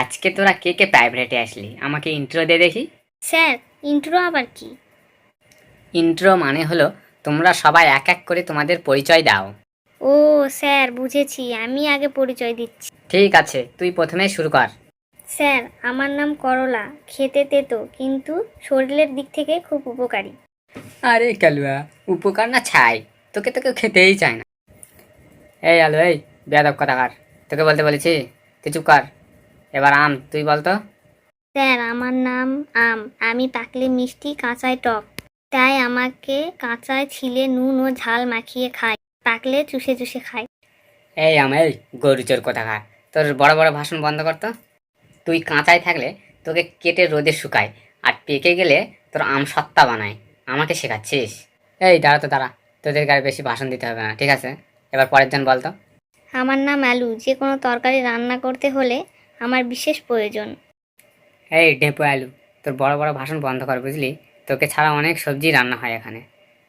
আজকে তোরা কে কে প্রাইভেটে আসলি? আমাকে ইন্ট্রো দে দেখি। স্যার ইন্ট্রো আবার কি? ইন্ট্রো মানে হলো তোমরা সবাই এক এক করে তোমাদের পরিচয় দাও। ও স্যার বুঝেছি। আমি আগে পরিচয় দিচ্ছি। ঠিক আছে তুই প্রথমে শুরু কর। স্যার আমার নাম করলা। খেতে তেতো কিন্তু শরীরের দিক থেকে খুব উপকারী। আরে কালুয়া উপকার না ছাই? তোকে তোকে খেতেই চায় না। এই আলু এই বেয়াদব কথা কার তোকে বলতে বলেছি তুই চুপ কর। এবার আম তুই বলতো? স্যার আমার নাম আম। আমি পাকলে মিষ্টি কাঁচায় টক। তাই আমাকে কাঁচায় ছিলে নুন ও ঝাল মাখিয়ে খাই। পাকলে চুষে চুষে খাই। এই আম এই গরু চোর কথা কার তোর বড় বড় ভাষণ বন্ধ করতো তুই কাঁচায় থাকলে তোকে কেটে রোদে শুকায়। আর পেকে গেলে তোর আম সত্তা বানায়। আমাকে শেখাচ্ছিস। এই দাঁড়া তো দাঁড়া। তোদের গায়ে বেশি ভাষণ দিতে হবে না ঠিক আছে? এবার পরের জন বলতো। আমার নাম আলু। যে কোনো তরকারি রান্না করতে হলে আমার বিশেষ প্রয়োজন। এই ডেপো আলু তোর বড় বড় ভাষণ বন্ধ কর বুঝলি? তোকে ছাড়া অনেক সবজি রান্না হয় এখানে।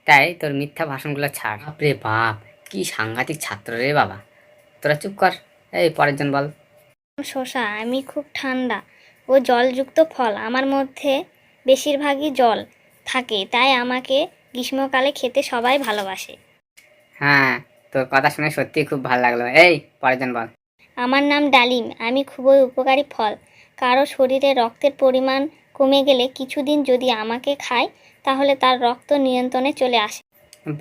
তাই তোর মিথ্যা ভাষণগুলো ছাড়। বাপরে বাপ কি সাংঘাতিক ছাত্র রে বাবা। তোরা চুপ কর এই পরের জন বল। শশা আমি খুব ঠান্ডা। ও জলযুক্ত ফল আমার মধ্যে বেশিরভাগই জল থাকে তাই আমাকে গ্রীষ্মকালে খেতে সবাই ভালোবাসে। হ্যাঁ তোর কথা শুনে সত্যি খুব ভালো লাগল। এই পরের জন বল। আমার নাম ডালিম আমি খুবই উপকারী ফল। কারও শরীরে রক্তের পরিমাণ কমে গেলে কিছুদিন যদি আমাকে খায় তাহলে তার রক্ত নিয়ন্ত্রণে চলে আসে।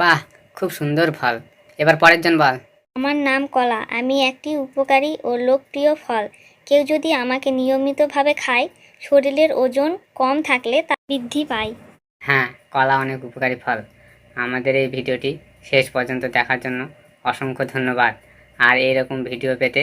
বাহ খুব সুন্দর ফল। এবার পরের জন বল। আমার নাম কলা আমি একটি উপকারী ও লোকপ্রিয় ফল। কেউ যদি আমাকে নিয়মিতভাবে খায় শরীরের ওজন কম থাকলে তা বৃদ্ধি পায়। হ্যাঁ কলা অনেক উপকারী ফল। আমাদের এই ভিডিওটি শেষ পর্যন্ত দেখার জন্য অসংখ্য ধন্যবাদ। আর এইরকম ভিডিও পেতে